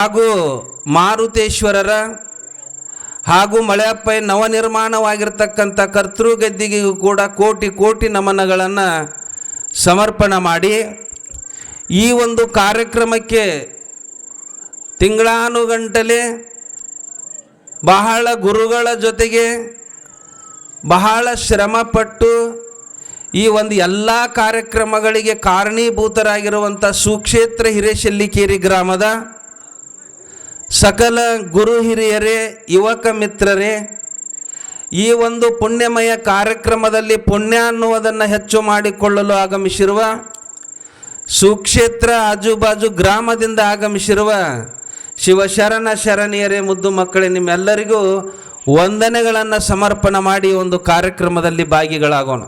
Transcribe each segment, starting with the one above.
ಹಾಗೂ ಮಾರುತೇಶ್ವರರ ಹಾಗೂ ಮಳೆಯಪ್ಪ ನವನಿರ್ಮಾಣವಾಗಿರ್ತಕ್ಕಂಥ ಕರ್ತೃ ಗದ್ದಿಗೆಗೂ ಕೂಡ ಕೋಟಿ ಕೋಟಿ ನಮನಗಳನ್ನು ಸಮರ್ಪಣೆ ಮಾಡಿ ಈ ಒಂದು ಕಾರ್ಯಕ್ರಮಕ್ಕೆ ತಿಂಗಳಾನುಗಂಟಲೆ ಬಹಳ ಗುರುಗಳ ಜೊತೆಗೆ ಬಹಳ ಶ್ರಮಪಟ್ಟು ಈ ಒಂದು ಎಲ್ಲ ಕಾರ್ಯಕ್ರಮಗಳಿಗೆ ಕಾರಣೀಭೂತರಾಗಿರುವಂಥ ಸುಕ್ಷೇತ್ರ ಹಿರೇಶಲ್ಲಿಕೇರಿ ಗ್ರಾಮದ ಸಕಲ ಗುರು ಹಿರಿಯರೇ, ಯುವಕ ಮಿತ್ರರೇ, ಈ ಒಂದು ಪುಣ್ಯಮಯ ಕಾರ್ಯಕ್ರಮದಲ್ಲಿ ಪುಣ್ಯ ಅನ್ನುವುದನ್ನು ಹೆಚ್ಚು ಮಾಡಿಕೊಳ್ಳಲು ಆಗಮಿಸಿರುವ ಸುಕ್ಷೇತ್ರ ಆಜುಬಾಜು ಗ್ರಾಮದಿಂದ ಆಗಮಿಸಿರುವ ಶಿವಶರಣ ಶರಣಿಯರೇ, ಮುದ್ದು ಮಕ್ಕಳೇ, ನಿಮ್ಮೆಲ್ಲರಿಗೂ ವಂದನೆಗಳನ್ನು ಸಮರ್ಪಣೆ ಮಾಡಿ ಒಂದು ಕಾರ್ಯಕ್ರಮದಲ್ಲಿ ಭಾಗಿಗಳಾಗೋಣ.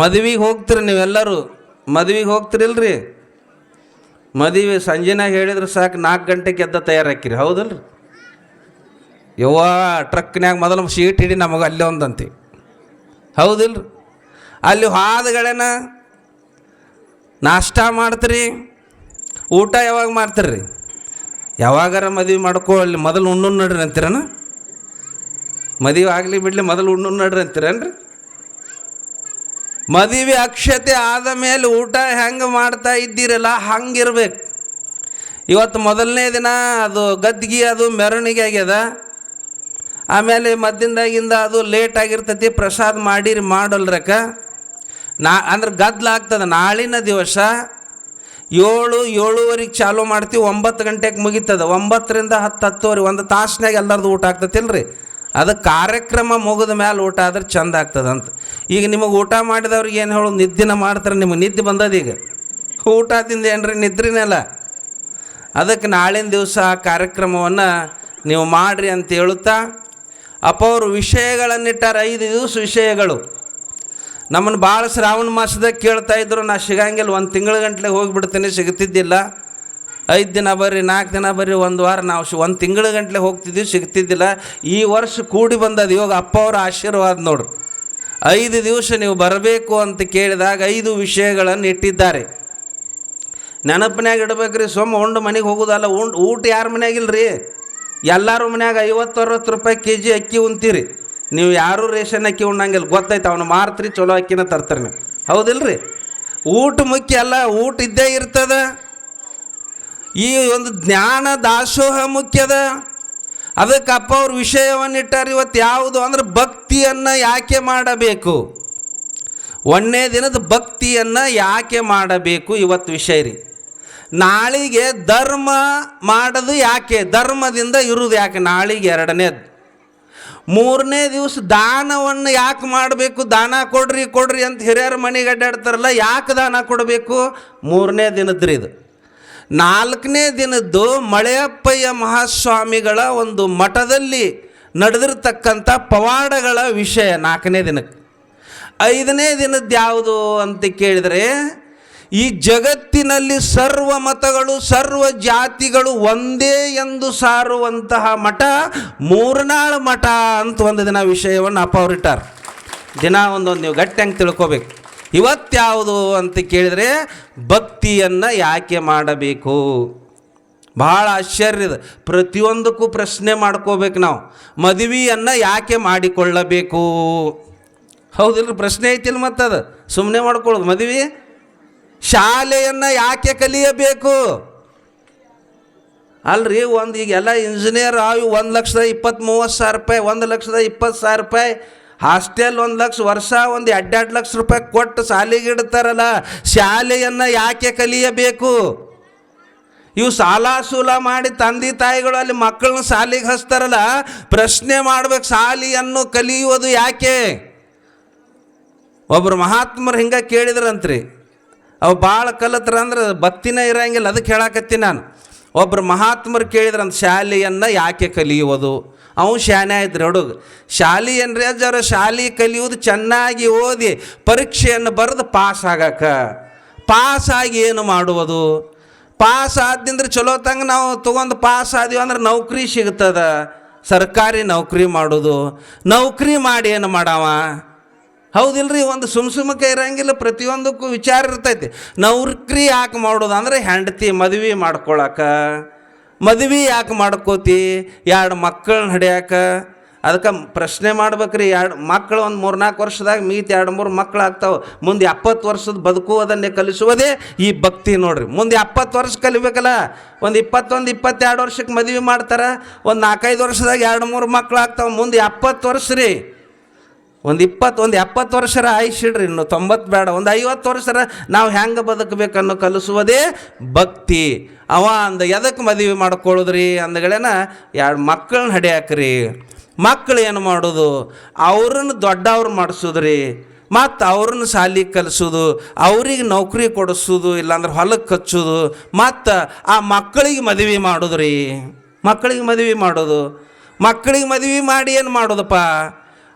ಮದುವೆಗೆ ಹೋಗ್ತೀರಿ ನೀವೆಲ್ಲರೂ? ಮದುವೆಗೆ ಹೋಗ್ತಿರಿಲ್ರಿ? ಮದುವೆ ಸಂಜೆನಾಗ ಹೇಳಿದ್ರೆ ಸಾಕು, ನಾಲ್ಕು ಗಂಟೆಗೆ ಎದ್ದ ತಯಾರಾಕಿರಿ. ಹೌದಲ್ರಿ? ಯವ್ವ, ಟ್ರಕ್ನ್ಯಾಗ ಮೊದಲು ಸೀಟ್ ಹಿಡಿ ನಮಗೆ ಅಲ್ಲೇ ಒಂದಂತೆ. ಹೌದಿಲ್ರಿ? ಅಲ್ಲಿ ಹಾದಗಳೇನ? ನಾಷ್ಟ ಮಾಡ್ತೀರಿ? ಊಟ ಯಾವಾಗ ಮಾಡ್ತೀರಿ? ಯಾವಾಗಾರ ಮದುವೆ ಮಾಡ್ಕೋ ಅಲ್ಲಿ ಮೊದಲು ಉಣ್ಣು ನಡ್ರಿ ಅಂತೀರನ? ಮದುವೆ ಆಗಲಿ ಬಿಡಲಿ, ಮೊದಲು ಉಣ್ಣು ನಡ್ರಿ ಅಂತೀರೇನ್ರಿ? ಮದುವೆ ಅಕ್ಷತೆ ಆದ ಮೇಲೆ ಊಟ ಹೆಂಗೆ ಮಾಡ್ತಾ ಇದ್ದೀರಲ್ಲ, ಹಂಗಿರ್ಬೇಕು. ಇವತ್ತು ಮೊದಲನೇ ದಿನ ಅದು ಗದ್ಗಿ ಅದು ಮೆರವಣಿಗೆ ಆಗ್ಯದ. ಆಮೇಲೆ ಮದ್ದಿಂದಾಗಿಂದ ಅದು ಲೇಟ್ ಆಗಿರ್ತೈತಿ, ಪ್ರಸಾದ ಮಾಡಿರಿ ಮಾಡಲ್ರಕ್ಕ ನಾ, ಅಂದ್ರೆ ಗದ್ಲಾಗ್ತದೆ ನಾಳಿನ ದಿವಸ ಏಳು ಏಳುವರೆಗೆ ಚಾಲೂ ಮಾಡ್ತೀವಿ, ಒಂಬತ್ತು ಗಂಟೆಗೆ ಮುಗೀತದ. ಒಂಬತ್ತರಿಂದ ಹತ್ತು, ಹತ್ತುವರೆ, ಒಂದು ತಾಸ್ನಾಗ ಎಲ್ಲರದ್ದು ಊಟ ಆಗ್ತತಿಲ್ರಿ ಅದು ಕಾರ್ಯಕ್ರಮ ಮುಗಿದ ಮೇಲೆ ಊಟ ಆದ್ರೆ ಚಂದ ಆಗ್ತದಂತ. ಈಗ ನಿಮಗೆ ಊಟ ಮಾಡಿದವ್ರಿಗೆ ಏನು ಹೇಳೋದು ನಿದ್ದಿನ ಮಾಡ್ತಾರೆ, ನಿಮಗೆ ನಿದ್ದೆ ಬಂದದೀಗ ಊಟ ತಿಂದೇನ್ರಿ ಏನ್ರಿ ನಿದ್ರಿನಲ್ಲ. ಅದಕ್ಕೆ ನಾಳಿನ ದಿವಸ ಆ ಕಾರ್ಯಕ್ರಮವನ್ನು ನೀವು ಮಾಡಿರಿ ಅಂತ ಹೇಳುತ್ತಾ ಅಪ್ಪ ಅವರು ವಿಷಯಗಳನ್ನಿಟ್ಟಾರೆ, ಐದು ದಿವಸ ವಿಷಯಗಳು. ನಮ್ಮನ್ನು ಭಾಳ ಶ್ರಾವಣ ಮಾಸದಾಗ ಕೇಳ್ತಾ ಇದ್ರು, ನಾ ಸಿಗಂಗಿಲ್ಲ, ಒಂದು ತಿಂಗಳ ಗಂಟ್ಲೆ ಹೋಗಿಬಿಡ್ತೀನಿ, ಸಿಗ್ತಿದ್ದಿಲ್ಲ. ಐದು ದಿನ ಬರ್ರಿ, ನಾಲ್ಕು ದಿನ ಬರ್ರಿ, ಒಂದು ವಾರ ನಾವು ಶ್ ಒಂದು ತಿಂಗಳ ಗಂಟ್ಲೆ ಹೋಗ್ತಿದ್ದೀವಿ ಸಿಗ್ತಿದ್ದಿಲ್ಲ. ಈ ವರ್ಷ ಕೂಡಿ ಬಂದದ, ಇವಾಗ ಅಪ್ಪ ಅವರ ಆಶೀರ್ವಾದ ನೋಡ್ರಿ. ಐದು ದಿವಸ ನೀವು ಬರಬೇಕು ಅಂತ ಕೇಳಿದಾಗ ಐದು ವಿಷಯಗಳನ್ನು ಇಟ್ಟಿದ್ದಾರೆ. ನೆನಪಿನಾಗ ಇಡ್ಬೇಕ್ರಿ, ಸೊಮ್ಮ ಉಂಡು ಮನೆಗೆ ಹೋಗೋದಲ್ಲ, ಉಂಡು ಊಟ ಯಾರ ಮನೆಯಾಗಿಲ್ರಿ ಎಲ್ಲರೂ ಮನ್ಯಾಗ ಐವತ್ತು ಅರವತ್ತು ರೂಪಾಯಿ ಕೆ ಜಿ ಅಕ್ಕಿ ಉಣ್ತೀರಿ. ನೀವು ಯಾರೂ ರೇಷನ್ ಅಕ್ಕಿ ಉಣ್ಣಂಗಿಲ್ಲ ಗೊತ್ತೈತೆ ಅವನು ಮಾರ್ತ್ರಿ ಚಲೋ ಅಕ್ಕಿನ ತರ್ತಾರೆ ನೀವು. ಹೌದಿಲ್ರಿ? ಊಟ ಮುಖ್ಯ ಅಲ್ಲ, ಊಟ ಇದ್ದೇ ಇರ್ತದ. ಈ ಒಂದು ಜ್ಞಾನ ದಾಸೋಹ ಮುಖ್ಯದ. ಅದಕ್ಕೆ ಅಪ್ಪ ಅವ್ರ ವಿಷಯವನ್ನಿಟ್ಟಾರೆ ಇವತ್ತು ಯಾವುದು ಅಂದ್ರೆ ಭಕ್ತಿಯನ್ನು ಯಾಕೆ ಮಾಡಬೇಕು? ಒಂದನೇ ದಿನದ ಭಕ್ತಿಯನ್ನು ಯಾಕೆ ಮಾಡಬೇಕು? ಇವತ್ತು ವಿಷಯ ರೀ. ನಾಳಿಗೆ ಧರ್ಮ ಮಾಡೋದು ಯಾಕೆ? ಧರ್ಮದಿಂದ ಇರುವುದು ಯಾಕೆ? ನಾಳಿಗೆ ಎರಡನೇದು. ಮೂರನೇ ದಿವಸ ದಾನವನ್ನು ಯಾಕೆ ಮಾಡಬೇಕು? ದಾನ ಕೊಡ್ರಿ ಕೊಡ್ರಿ ಅಂತ ಹಿರಿಯರ ಮನೆಗೆ ಅಡ್ಡಾಡ್ತಾರಲ್ಲ, ಯಾಕೆ ದಾನ ಕೊಡಬೇಕು? ಮೂರನೇ ದಿನದ್ರಿ ಇದು. ನಾಲ್ಕನೇ ದಿನದ್ದು ಮಳೆಯಪ್ಪಯ್ಯ ಮಹಾಸ್ವಾಮಿಗಳ ಒಂದು ಮಠದಲ್ಲಿ ನಡೆದಿರ್ತಕ್ಕಂಥ ಪವಾಡಗಳ ವಿಷಯ ನಾಲ್ಕನೇ ದಿನಕ್ಕೆ. ಐದನೇ ದಿನದ ಯಾವುದು ಅಂತ ಕೇಳಿದರೆ, ಈ ಜಗತ್ತಿನಲ್ಲಿ ಸರ್ವ ಮತಗಳು, ಸರ್ವ ಜಾತಿಗಳು ಒಂದೇ ಎಂದು ಸಾರುವಂತಹ ಮಠ, ಮೂರ್ನಾಳ ಮಠ ಅಂತ ಒಂದು ದಿನ ವಿಷಯವನ್ನು ಅಪ್ಪ ಅವ್ರಿಟ್ಟಾರ ದಿನ ಒಂದೊಂದು ನೀವು ಗಟ್ಟಿ ಹಂಗೆ ತಿಳ್ಕೊಬೇಕು. ಇವತ್ತ್ಯಾವುದು ಅಂತ ಕೇಳಿದರೆ, ಭಕ್ತಿಯನ್ನು ಯಾಕೆ ಮಾಡಬೇಕು? ಭಾಳ ಆಶ್ಚರ್ಯದ ಪ್ರತಿಯೊಂದಕ್ಕೂ ಪ್ರಶ್ನೆ ಮಾಡ್ಕೋಬೇಕು ನಾವು. ಮದುವೆಯನ್ನು ಯಾಕೆ ಮಾಡಿಕೊಳ್ಳಬೇಕು? ಹೌದಿಲ್ಲ ಪ್ರಶ್ನೆ ಐತಿಲ್ಲ ಅದು ಸುಮ್ಮನೆ ಮಾಡ್ಕೊಳ್ಳೋದು. ಮದುವೆ ಶಾಲೆಯನ್ನು ಯಾಕೆ ಕಲಿಯಬೇಕು? ಅಲ್ರಿ, ಒಂದು ಈಗ ಎಲ್ಲ ಇಂಜಿನಿಯರ್ ಆಯು ಒಂದು ಲಕ್ಷದ ಇಪ್ಪತ್ತು ಮೂವತ್ತು ಸಾವಿರ ರೂಪಾಯಿ, ಒಂದು ಲಕ್ಷದ ಇಪ್ಪತ್ತು ಸಾವಿರ ರೂಪಾಯಿ. ಹಾಸ್ಟೆಲ್ ಒಂದು ಲಕ್ಷ, ವರ್ಷ ಒಂದು ಎರಡೆರಡು ಲಕ್ಷ ರೂಪಾಯಿ ಕೊಟ್ಟು ಶಾಲೆಗೆ ಇಡ್ತಾರಲ್ಲ. ಶಾಲೆಯನ್ನು ಯಾಕೆ ಕಲಿಯಬೇಕು? ಇವು ಸಾಲ ಸೂಲ ಮಾಡಿ ತಂದೆ ತಾಯಿಗಳು ಅಲ್ಲಿ ಮಕ್ಕಳನ್ನ ಸಾಲಿಗೆ ಹಚ್ತಾರಲ್ಲ, ಪ್ರಶ್ನೆ ಮಾಡ್ಬೇಕು, ಸಾಲಿಯನ್ನು ಕಲಿಯುವುದು ಯಾಕೆ? ಒಬ್ಬರು ಮಹಾತ್ಮರು ಹಿಂಗೆ ಕೇಳಿದ್ರಂತ್ರಿ. ಅವು ಭಾಳ ಕಲತ್ರ ಅಂದ್ರೆ ಬತ್ತಿನ ಇರಂಗಿಲ್ಲ, ಅದಕ್ಕೆ ಹೇಳಕತ್ತೀನಿ ನಾನು. ಒಬ್ಬರು ಮಹಾತ್ಮರು ಕೇಳಿದ್ರಂತ, ಶಾಲೆಯನ್ನು ಯಾಕೆ ಕಲಿಯುವುದು? ಅವನು ಶಾನೆ ಆಯ್ತು ಹುಡುಗ. ಶಾಲೆ ಏನ್ರಿ ಅಜ್ಜವ್ರ ಶಾಲೆ ಕಲಿಯುವುದು ಚೆನ್ನಾಗಿ ಓದಿ ಪರೀಕ್ಷೆಯನ್ನು ಬರೆದು ಪಾಸ್ ಆಗಕ್ಕೆ. ಪಾಸ್ ಆಗಿ ಏನು ಮಾಡುವುದು? ಪಾಸ್ ಆದ್ದಿಂದ್ರೆ ಚಲೋ ತಂಗ ನಾವು ತೊಗೊಂಡು ಪಾಸ್ ಆದೀವಿ ಅಂದ್ರೆ ನೌಕರಿ ಸಿಗ್ತದ. ಸರ್ಕಾರಿ ನೌಕರಿ ಮಾಡೋದು. ನೌಕರಿ ಮಾಡಿ ಏನು ಮಾಡವ? ಹೌದಿಲ್ರಿ, ಒಂದು ಸುಮ್ ಸುಮ್ಮಕ್ಕೆ ಇರಂಗಿಲ್ಲ, ಪ್ರತಿಯೊಂದಕ್ಕೂ ವಿಚಾರ ಇರ್ತೈತಿ. ನೌಕರಿ ಯಾಕೆ ಮಾಡೋದು ಅಂದ್ರೆ ಹೆಂಡತಿ ಮದುವೆ ಮಾಡ್ಕೊಳಕ. ಮದುವೆ ಯಾಕೆ ಮಾಡ್ಕೋತಿ? ಎರಡು ಮಕ್ಕಳನ್ನ ಹಡಿಯಾಕ? ಅದಕ್ಕೆ ಪ್ರಶ್ನೆ ಮಾಡ್ಬೇಕ್ರಿ, ಎರಡು ಮಕ್ಕಳು ಒಂದು ಮೂರ್ನಾಲ್ಕು ವರ್ಷದಾಗ ಮೀತಿ ಎರಡು ಮೂರು ಮಕ್ಕಳು ಆಗ್ತಾವೆ. ಮುಂದೆ ಎಪ್ಪತ್ತು ವರ್ಷದ ಬದುಕುವುದನ್ನೇ ಕಲಿಸುವುದೇ ಈ ಭಕ್ತಿ ನೋಡ್ರಿ. ಮುಂದೆ ಎಪ್ಪತ್ತು ವರ್ಷ ಕಲಿಬೇಕಲ್ಲ, ಒಂದು ಇಪ್ಪತ್ತೊಂದು, ಇಪ್ಪತ್ತೆರಡು ವರ್ಷಕ್ಕೆ ಮದುವೆ ಮಾಡ್ತಾರೆ, ಒಂದು ನಾಲ್ಕೈದು ವರ್ಷದಾಗ ಎರಡು ಮೂರು ಮಕ್ಕಳು ಆಗ್ತಾವೆ. ಮುಂದೆ ಎಪ್ಪತ್ತು ವರ್ಷ ರೀ. ಒಂದು ಇಪ್ಪತ್ತು, ಒಂದು ಎಪ್ಪತ್ತು ವರ್ಷರ ಆಯುಷಿಡ್ರಿ ಇನ್ನು ತೊಂಬತ್ತು ಬೇಡ, ಒಂದು ಐವತ್ತು ವರ್ಷರ ನಾವು ಹೆಂಗೆ ಬದುಕಬೇಕನ್ನೋ ಕಲಿಸುವುದೇ ಭಕ್ತಿ. ಅವ ಅಂದ ಎದಕ್ಕೆ ಮದುವೆ ಮಾಡ್ಕೊಳ್ಳೋದ್ರಿ ಅಂದಗಳೇನ, ಎರಡು ಮಕ್ಕಳನ್ನ ಹಡಿಯಾಕ್ರಿ. ಮಕ್ಕಳು ಏನು ಮಾಡೋದು? ಅವ್ರನ್ನ ದೊಡ್ಡವ್ರು ಮಾಡಿಸೋದ್ರಿ. ಮತ್ತು ಅವ್ರನ್ನ ಸಾಲಿ ಕಲಿಸೋದು, ಅವ್ರಿಗೆ ನೌಕರಿ ಕೊಡಿಸೋದು, ಇಲ್ಲಾಂದ್ರೆ ಹೊಲಕ್ಕೆ ಹಚ್ಚೋದು, ಮತ್ತು ಆ ಮಕ್ಕಳಿಗೆ ಮದುವೆ ಮಾಡೋದ್ರಿ. ಮಕ್ಕಳಿಗೆ ಮದುವೆ ಮಾಡೋದು. ಮಕ್ಕಳಿಗೆ ಮದುವೆ ಮಾಡಿ ಏನು ಮಾಡೋದಪ್ಪ?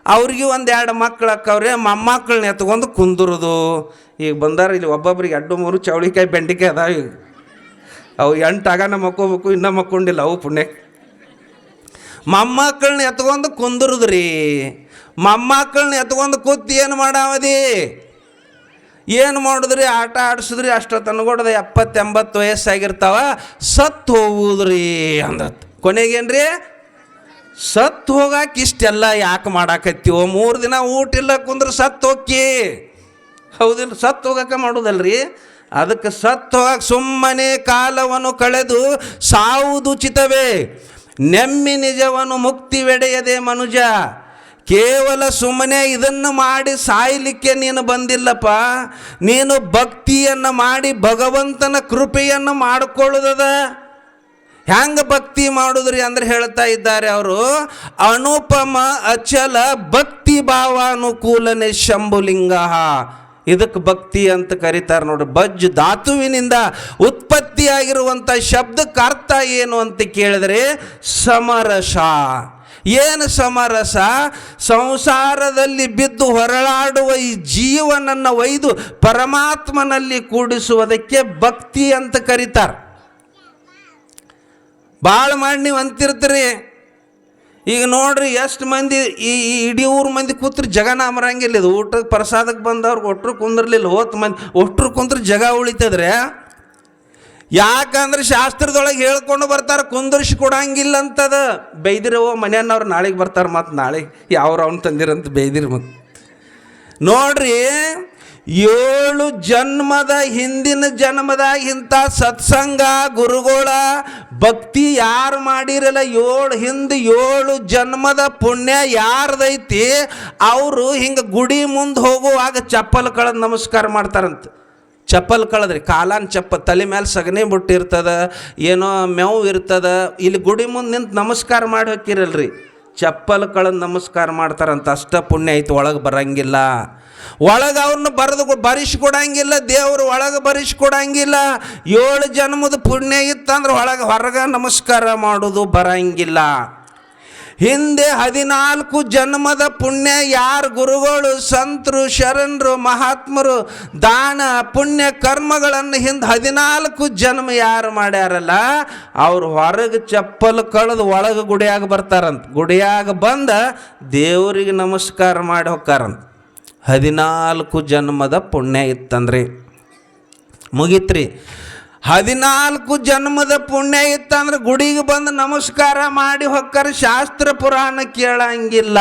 ಅವ್ರಿಗೆ ಒಂದು ಎರಡು ಮಕ್ಳು ಅಕ್ಕವ್ರೆ ಮೊಮ್ಮಕ್ಕಳನ್ನ ಎತ್ಕೊಂಡು ಕುಂದಿರೋದು. ಈಗ ಬಂದಾರ ಇಲ್ಲಿ ಒಬ್ಬೊಬ್ರಿಗೆ ಎರಡು ಮೂರು ಚೌಳಿಕಾಯಿ, ಬೆಂಡಿಕಾಯಿ ಅದಾವ ಅವು ಎಂಟು ಆಗನ ಮಕ್ಕೋಬೇಕು ಇನ್ನೂ ಮಕ್ಕೊಂಡಿಲ್ಲ ಅವು ಪುಣ್ಯ ಮೊಮ್ಮಕ್ಕಳನ್ನ ಎತ್ಕೊಂಡು ಕುಂದುರುದ್ರಿ. ಮೊಮ್ಮಕ್ಕಳನ್ನ ಎತ್ಕೊಂಡು ಕೂತಿ ಏನು ಮಾಡಾವದಿ ಏನು ಮಾಡಿದ್ರಿ? ಆಟ ಆಡಿಸಿದ್ರಿ? ಅಷ್ಟು ತನ್ಗೊಡ್ದ ಎಪ್ಪತ್ತೆಂಬತ್ತು ವಯಸ್ಸಾಗಿರ್ತಾವ. ಸತ್ತು ಹೋಗುದ್ರಿ ಅಂದತ್ ಕೊನೆಗೇನ್ರಿ ಸತ್ತು ಹೋಗಾಕ ಇಷ್ಟೆಲ್ಲ ಯಾಕೆ ಮಾಡಾಕತ್ತೀವೋ? ಮೂರು ದಿನ ಊಟ ಇಲ್ಲ ಕುಂದ್ರೆ ಸತ್ತು ಹೋಕ್ಕಿ. ಹೌದಿಲ್ಲ ಸತ್ತು ಹೋಗಕ್ಕೆ ಮಾಡೋದಲ್ರಿ? ಅದಕ್ಕೆ ಸತ್ತು ಹೋಗಕ್ಕೆ ಸುಮ್ಮನೆ ಕಾಲವನ್ನು ಕಳೆದು ಸಾವುದುಚಿತವೇ ನೆಮ್ಮಿ ನಿಜವನ್ನು ಮುಕ್ತಿವೆಡೆಯದೆ ಮನುಜ. ಕೇವಲ ಸುಮ್ಮನೆ ಇದನ್ನು ಮಾಡಿ ಸಾಯಲಿಕ್ಕೆ ನೀನು ಬಂದಿಲ್ಲಪ್ಪ. ನೀನು ಭಕ್ತಿಯನ್ನು ಮಾಡಿ ಭಗವಂತನ ಕೃಪೆಯನ್ನು ಮಾಡಿಕೊಳ್ಳುದದ. ಹ್ಯಾಂಗ ಭಕ್ತಿ ಮಾಡುದ್ರಿ ಅಂದ್ರೆ ಹೇಳ್ತಾ ಇದ್ದಾರೆ ಅವರು. ಅನುಪಮ ಅಚಲ ಭಕ್ತಿ ಭಾವಾನುಕೂಲನೆ ಶಂಭುಲಿಂಗ. ಇದಕ್ಕೆ ಭಕ್ತಿ ಅಂತ ಕರೀತಾರೆ ನೋಡ್ರಿ. ಬಜ್ ಧಾತುವಿನಿಂದ ಉತ್ಪತ್ತಿಯಾಗಿರುವಂಥ ಶಬ್ದಕ್ಕೆ ಅರ್ಥ ಏನು ಅಂತ ಕೇಳಿದ್ರೆ ಸಮರಸ. ಏನು ಸಮರಸ? ಸಂಸಾರದಲ್ಲಿ ಬಿದ್ದು ಹೊರಳಾಡುವ ಈ ಜೀವನನ್ನು ಒಯ್ದು ಪರಮಾತ್ಮನಲ್ಲಿ ಕೂಡಿಸುವುದಕ್ಕೆ ಭಕ್ತಿ ಅಂತ ಕರೀತಾರೆ. ಭಾಳ ಮಾಡಿ ನೀವು ಅಂತಿರ್ತೀರಿ. ಈಗ ನೋಡ್ರಿ ಎಷ್ಟು ಮಂದಿ ಈ ಇಡೀ ಊರು ಮಂದಿ ಕೂತ್ರಿ ಜಗನ ಅಮರಂಗಿಲ್ಲ. ಇದು ಊಟಕ್ಕೆ ಪ್ರಸಾದಕ್ಕೆ ಬಂದವ್ರಿಗೆ ಒಟ್ಟರು ಕುಂದ್ರಲಿಲ್ಲ. ಹೋತ್ ಮಂದಿ ಒಟ್ಟರು ಕುಂದ್ರೆ ಜಗ ಉಳಿತದ್ರೆ ಯಾಕಂದ್ರೆ ಶಾಸ್ತ್ರದೊಳಗೆ ಹೇಳ್ಕೊಂಡು ಬರ್ತಾರೆ, ಕುಂದರ್ಸಿ ಕೊಡಂಗಿಲ್ಲ ಅಂತದ. ಬೈದಿರವ ಮನೆಯನ್ನವ್ರು ನಾಳೆಗೆ ಬರ್ತಾರೆ ಮತ್ತು ನಾಳೆ ಯಾವ್ರು ಅವ್ನು ತಂದಿರಂತ ಬೈದಿರಿ ಮತ್ತು ನೋಡ್ರಿ ಏಳು ಜನ್ಮದ ಹಿಂದಿನ ಜನ್ಮದಾಗ ಇಂಥ ಸತ್ಸಂಗ ಗುರುಗಳ ಭಕ್ತಿ ಯಾರು ಮಾಡಿರಲ್ಲ? ಏಳು ಹಿಂದೆ ಏಳು ಜನ್ಮದ ಪುಣ್ಯ ಯಾರ್ದೈತಿ? ಅವರು ಹಿಂಗೆ ಗುಡಿ ಮುಂದೆ ಹೋಗುವಾಗ ಚಪ್ಪಲ್ ಕಳೆದು ನಮಸ್ಕಾರ ಮಾಡ್ತಾರಂತೆ. ಚಪ್ಪಲ್ ಕಳೆದ್ರಿ, ಕಾಲಾನ್ ಚಪ್ಪ ತಲೆ ಮೇಲೆ ಸಗಣಿ ಬಿಟ್ಟಿರ್ತದ, ಏನೋ ಮೇವು ಇರ್ತದ, ಇಲ್ಲಿ ಗುಡಿ ಮುಂದೆ ನಿಂತು ನಮಸ್ಕಾರ ಮಾಡಿ ಹೋಗಿರಲ್ರಿ ಚಪ್ಪಲ್ ಕಳೆದು ನಮಸ್ಕಾರ ಮಾಡ್ತಾರಂತ ಅಷ್ಟ ಪುಣ್ಯ ಐತೆ, ಒಳಗೆ ಬರಂಗಿಲ್ಲ. ಒಳಗೆ ಅವ್ರನ್ನ ಬರೆದು ಬರಿಸ್ಕೊಡಂಗಿಲ್ಲ, ದೇವರು ಒಳಗೆ ಬರಿಸ್ಕೊಡಂಗಿಲ್ಲ. ಏಳು ಜನ್ಮದ ಪುಣ್ಯ ಇತ್ತಂದ್ರೆ ಒಳಗೆ ಹೊರಗೆ ನಮಸ್ಕಾರ ಮಾಡೋದು ಬರಂಗಿಲ್ಲ. ಹಿಂದೆ ಹದಿನಾಲ್ಕು ಜನ್ಮದ ಪುಣ್ಯ ಯಾರು ಗುರುಗಳು, ಸಂತರು, ಶರಣರು, ಮಹಾತ್ಮರು, ದಾನ, ಪುಣ್ಯ ಕರ್ಮಗಳನ್ನು ಹಿಂದೆ ಹದಿನಾಲ್ಕು ಜನ್ಮ ಯಾರು ಮಾಡ್ಯಾರಲ್ಲ, ಅವ್ರು ಹೊರಗೆ ಚಪ್ಪಲು ಕಳೆದು ಒಳಗೆ ಗುಡಿಯಾಗ ಬರ್ತಾರಂತ. ಗುಡಿಯಾಗ ಬಂದ ದೇವರಿಗೆ ನಮಸ್ಕಾರ ಮಾಡಿ ಹೋಗ್ತಾರಂತ ಹದಿನಾಲ್ಕು ಜನ್ಮದ ಪುಣ್ಯ ಇತ್ತಂದ್ರಿ. ಮುಗೀತ್ರಿ. ಹದಿನಾಲ್ಕು ಜನ್ಮದ ಪುಣ್ಯ ಇತ್ತಂದ್ರೆ ಗುಡಿಗೆ ಬಂದು ನಮಸ್ಕಾರ ಮಾಡಿ ಹೊಕ್ಕರೆ ಶಾಸ್ತ್ರ ಪುರಾಣ ಕೇಳಂಗಿಲ್ಲ.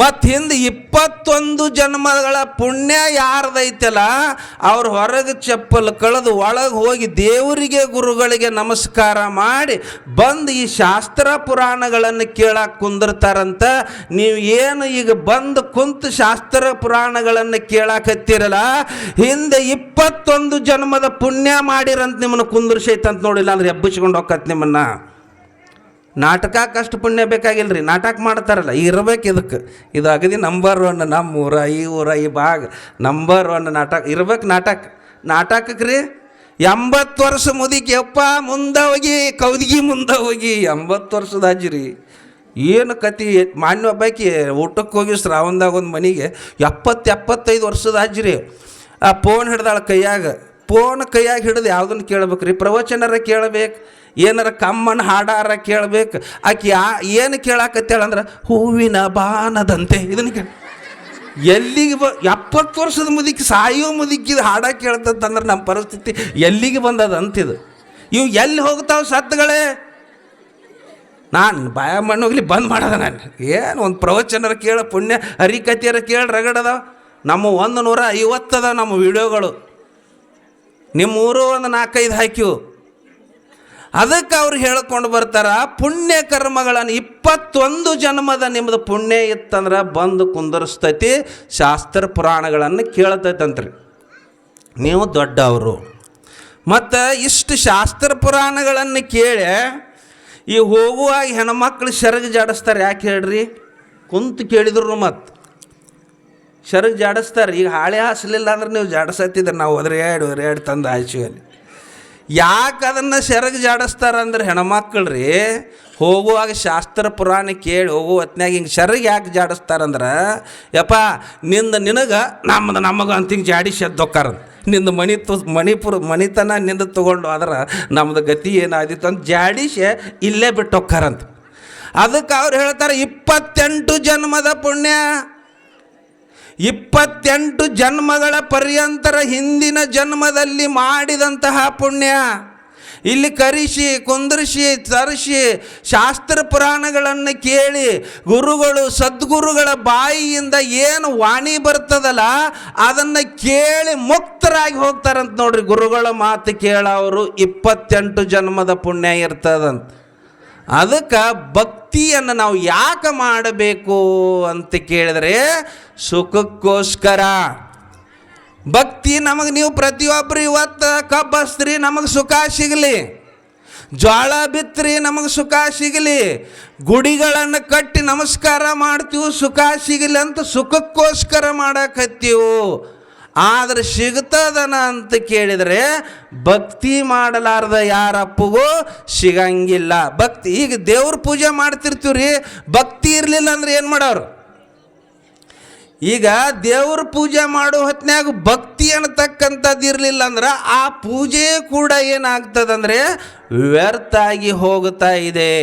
ಮತ್ತು ಹಿಂದೆ ಇಪ್ಪತ್ತೊಂದು ಜನ್ಮಗಳ ಪುಣ್ಯ ಯಾರ್ದೈತಲ್ಲ, ಅವ್ರು ಹೊರಗೆ ಚಪ್ಪಲು ಕಳೆದು ಒಳಗೆ ಹೋಗಿ ದೇವರಿಗೆ ಗುರುಗಳಿಗೆ ನಮಸ್ಕಾರ ಮಾಡಿ ಬಂದು ಈ ಶಾಸ್ತ್ರ ಪುರಾಣಗಳನ್ನು ಕೇಳಕ್ಕೆ ಕುಂದಿರ್ತಾರಂತ. ನೀವು ಏನು ಈಗ ಬಂದು ಕುಂತು ಶಾಸ್ತ್ರ ಪುರಾಣಗಳನ್ನು ಕೇಳಾಕತ್ತೀರಲ್ಲ, ಹಿಂದೆ ಇಪ್ಪತ್ತೊಂದು ಜನ್ಮದ ಪುಣ್ಯ ಮಾಡಿರಂತ ನಿಮ್ಮನ್ನು ಕುಂದಿರ್ಸೈತಂತ ನೋಡಿಲ್ಲ ಅಂದ್ರೆ ಎಬ್ಬಿಸ್ಕೊಂಡು ಹೋಗತ್ ನಿಮ್ಮನ್ನು. ನಾಟಕಕ್ಕೆ ಕಷ್ಟ ಪುಣ್ಯ ಬೇಕಾಗಿಲ್ಲ ರೀ ನಾಟಕ ಮಾಡ್ತಾರಲ್ಲ, ಇರ್ಬೇಕು ಇದಕ್ಕೆ ಇದು ಅಗದಿ ನಂಬರ್ ಒನ್ ನಮ್ಮ ಊರ ಈ ಊರ, ಈ ಭಾಗ. ನಂಬರ್ ಒನ್ ನಾಟಕ, ಇರ್ಬೇಕು ನಾಟಕ. ನಾಟಕಕ್ಕೆ ರೀ ಎಂಬತ್ತು ವರ್ಷ ಮುದುಕಿ ಮುಂದೆ ಹೋಗಿ ಕೌದಿಗಿ ಮುಂದೆ ಹೋಗಿ ಎಂಬತ್ತು ವರ್ಷದ ಅಜ್ಜಿ ರೀ ಏನು ಕತಿ, ಮಾನ್ಯ ಒಬ್ಬಾಕಿ ಊಟಕ್ಕೆ ಹೋಗಿ ಶ್ರಾವಣದಾಗ ಒಂದು ಮನೆಗೆ ಎಪ್ಪತ್ತು ಎಪ್ಪತ್ತೈದು ವರ್ಷದ ಅಜ್ಜಿ ರೀ ಆ ಫೋನ್ ಹಿಡ್ದಾಳ ಕೈಯಾಗ ಫೋನ್ ಕೈಯಾಗಿ ಹಿಡಿದು ಯಾವುದನ್ನು ಕೇಳ್ಬೇಕು ರೀ? ಪ್ರವಚನರ ಕೇಳಬೇಕು, ಏನಾರ ಕಮ್ಮನ ಹಾಡಾರ ಕೇಳಬೇಕು, ಆಕೆ ಯಾ ಏನು ಕೇಳಾಕತ್ತೇಳ ಅಂದ್ರೆ, ಹೂವಿನ ಬಾನದಂತೆ. ಇದನ್ನು ಕೇಳಿ ಎಲ್ಲಿಗೆ ಬ ಎಪ್ಪತ್ತು ವರ್ಷದ ಮುದುಕಿ, ಸಾಯೋ ಮುದುಕಿದ ಹಾಡ ಕೇಳ್ತದಂದ್ರೆ ನಮ್ಮ ಪರಿಸ್ಥಿತಿ ಎಲ್ಲಿಗೆ ಬಂದದ ಅಂತಿದು ಇವು ಎಲ್ಲಿ ಹೋಗ್ತಾವೆ ಸತ್ತುಗಳೇ ನಾನು ಬಾಯ ಮಣ್ಣೋಗ್ಲಿ ಬಂದ್ ಮಾಡದ ನಾನು. ಏನು ಒಂದು ಪ್ರವಚನರ ಕೇಳ, ಪುಣ್ಯ ಹರಿಕತಿಯರ ಕೇಳಿ ರಗಡದ ನಮ್ಮ ಒಂದು ನೂರ ಐವತ್ತದ ನಮ್ಮ ವಿಡಿಯೋಗಳು. ನಿಮ್ಮ ಊರು ಒಂದು ನಾಲ್ಕೈದು ಹಾಕಿವು ಅದಕ್ಕೆ ಅವ್ರು ಹೇಳ್ಕೊಂಡು ಬರ್ತಾರ, ಪುಣ್ಯ ಕರ್ಮಗಳನ್ನು ಇಪ್ಪತ್ತೊಂದು ಜನ್ಮದ ನಿಮ್ಮದು ಪುಣ್ಯ ಇತ್ತಂದ್ರೆ ಬಂದು ಕುಂದರ್ಸ್ತೈತಿ, ಶಾಸ್ತ್ರ ಪುರಾಣಗಳನ್ನು ಕೇಳ್ತೈತಂತ್ರಿ. ನೀವು ದೊಡ್ಡವರು. ಮತ್ತು ಇಷ್ಟು ಶಾಸ್ತ್ರ ಪುರಾಣಗಳನ್ನು ಕೇಳಿ, ಈ ಹೋಗುವಾಗ ಹೆಣ್ಮಕ್ಳು ಸೆರಗು ಜಾಡಿಸ್ತಾರೆ, ಯಾಕೆ ಹೇಳ್ರಿ? ಕುಂತು ಕೇಳಿದ್ರು ಮತ್ತು ಸೆರಗು ಜಾಡಿಸ್ತಾರೆ ಈಗ ಹಾಳೆ ಹಾಸಲಿಲ್ಲ ಅಂದ್ರೆ ನೀವು ಜಾಡಿಸತ್ತಿದ್ರೆ. ನಾವು ಹೋದ್ರೆ ಎರಡು ಎರಡು ತಂದು ಹಾಯ್ಸಿವಿ ಅಲ್ಲಿ ಯಾಕೆ ಅದನ್ನು ಸೆರಗು ಜಾಡಿಸ್ತಾರಂದ್ರೆ ಹೆಣ್ಮಕ್ಳು ರೀ ಹೋಗುವಾಗ ಶಾಸ್ತ್ರ ಪುರಾಣ ಕೇಳಿ ಹೋಗೋ ಹೊತ್ನ್ಯಾಗ ಹಿಂಗೆ ಸೆರಗ್ ಯಾಕೆ ಜಾಡಿಸ್ತಾರಂದ್ರೆ ಯಪ್ಪ, ನಿಂದ ನಿನಗೆ ನಮ್ದು ನಮಗೆ ಅಂತ ಹಿಂಗೆ ಜಾಡಿ ಎದ್ದೊಕ್ಕಾರಂತ ನಿಂದು ಮಣಿ ತು, ಮಣಿಪುರ, ಮಣಿತನ ನಿಂದ ತೊಗೊಂಡು ಆದ್ರೆ ನಮ್ದು ಗತಿ ಏನಾದಿತ್ತು ಅಂತ ಜಾಡಿಸಿ ಇಲ್ಲೇ ಬಿಟ್ಟು ಹೊಕ್ಕಾರಂತ. ಅದಕ್ಕೆ ಅವ್ರು ಹೇಳ್ತಾರೆ, ಇಪ್ಪತ್ತೆಂಟು ಜನ್ಮದ ಪುಣ್ಯ. ಇಪ್ಪತ್ತೆಂಟು ಜನ್ಮಗಳ ಪರ್ಯಂತರ ಹಿಂದಿನ ಜನ್ಮದಲ್ಲಿ ಮಾಡಿದಂತಹ ಪುಣ್ಯ. ಇಲ್ಲಿ ಕರಿಸಿ ಕುಂದರಿಸಿ ತರಿಸಿ ಶಾಸ್ತ್ರ ಪುರಾಣಗಳನ್ನು ಕೇಳಿ ಗುರುಗಳು, ಸದ್ಗುರುಗಳ ಬಾಯಿಯಿಂದ ಏನು ವಾಣಿ ಬರ್ತದಲ್ಲ ಅದನ್ನು ಕೇಳಿ ಮುಕ್ತರಾಗಿ ಹೋಗ್ತಾರಂತ ನೋಡ್ರಿ. ಗುರುಗಳ ಮಾತು ಕೇಳೋರು ಇಪ್ಪತ್ತೆಂಟು ಜನ್ಮದ ಪುಣ್ಯ ಇರ್ತದಂತ. ಅದಕ್ಕೆ ಭಕ್ತಿಯನ್ನು ನಾವು ಯಾಕೆ ಮಾಡಬೇಕು ಅಂತ ಕೇಳಿದ್ರೆ ಸುಖಕ್ಕೋಸ್ಕರ. ಭಕ್ತಿ ನಮಗೆ ನೀವು ಪ್ರತಿಯೊಬ್ಬರು ಇವತ್ತು ಕಬ್ಬಸ್ತ್ರಿ ನಮಗೆ ಸುಖ ಸಿಗಲಿ. ಜ್ವಾಳ ಬಿತ್ತರಿ ನಮಗೆ ಸುಖ ಸಿಗಲಿ. ಗುಡಿಗಳನ್ನು ಕಟ್ಟಿ ನಮಸ್ಕಾರ ಮಾಡ್ತೀವಿ ಸುಖ ಸಿಗಲಿ ಅಂತ ಸುಖಕ್ಕೋಸ್ಕರ ಮಾಡಕತ್ತೀವು. ಆದ್ರೆ ಸಿಗ್ತದನ ಅಂತ ಕೇಳಿದರೆ, ಭಕ್ತಿ ಮಾಡಲಾರ್ದ ಯಾರಪ್ಪಗೂ ಸಿಗಂಗಿಲ್ಲ. ಭಕ್ತಿ, ಈಗ ದೇವ್ರ ಪೂಜೆ ಮಾಡ್ತಿರ್ತೀವಿ ರೀ ಭಕ್ತಿ ಇರಲಿಲ್ಲ ಅಂದ್ರೆ ಏನು ಮಾಡೋರು? ಈಗ ದೇವ್ರ ಪೂಜೆ ಮಾಡೋ ಹೊತ್ನ್ಯಾಗ ಭಕ್ತಿ ಅನ್ನತಕ್ಕಂಥದ್ದು ಇರಲಿಲ್ಲ ಅಂದ್ರೆ ಆ ಪೂಜೆ ಕೂಡ ಏನಾಗ್ತದಂದ್ರೆ ವ್ಯರ್ಥ ಆಗಿ ಹೋಗ್ತಾ ಇದೆ.